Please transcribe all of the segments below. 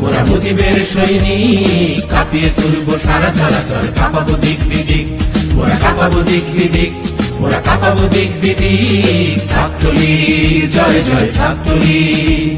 মোরা মুজিবের সৈনিক, কাঁপিয়ে তুলবো সারা চরাচর কাঁপাবো দিক বিদিক। মোরা কাঁপাবো দিক বিদিক মোরা কাঁপাবো দিক বিদিক। ছাত্রলীগ, জয় জয় ছাত্রলীগ।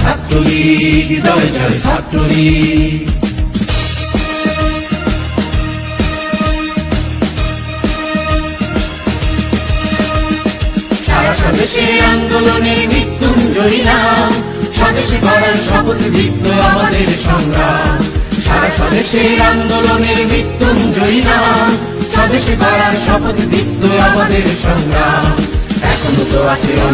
ছাত্রলীগ, জয় জয় ছাত্রলীগ। সারা স্বদেশে আন্দোলনে মৃত্যুঞ্জয়ী নাম স্বদেশে করার শপথ দীপ্ত আমাদের সংগ্রাম। সারা স্বদেশের আন্দোলনের মৃত্যুঞ্জয়ী নাম। স্বদেশে করার শপথ দীপ্ত আমাদের সংগ্রাম। এখনও তো আছে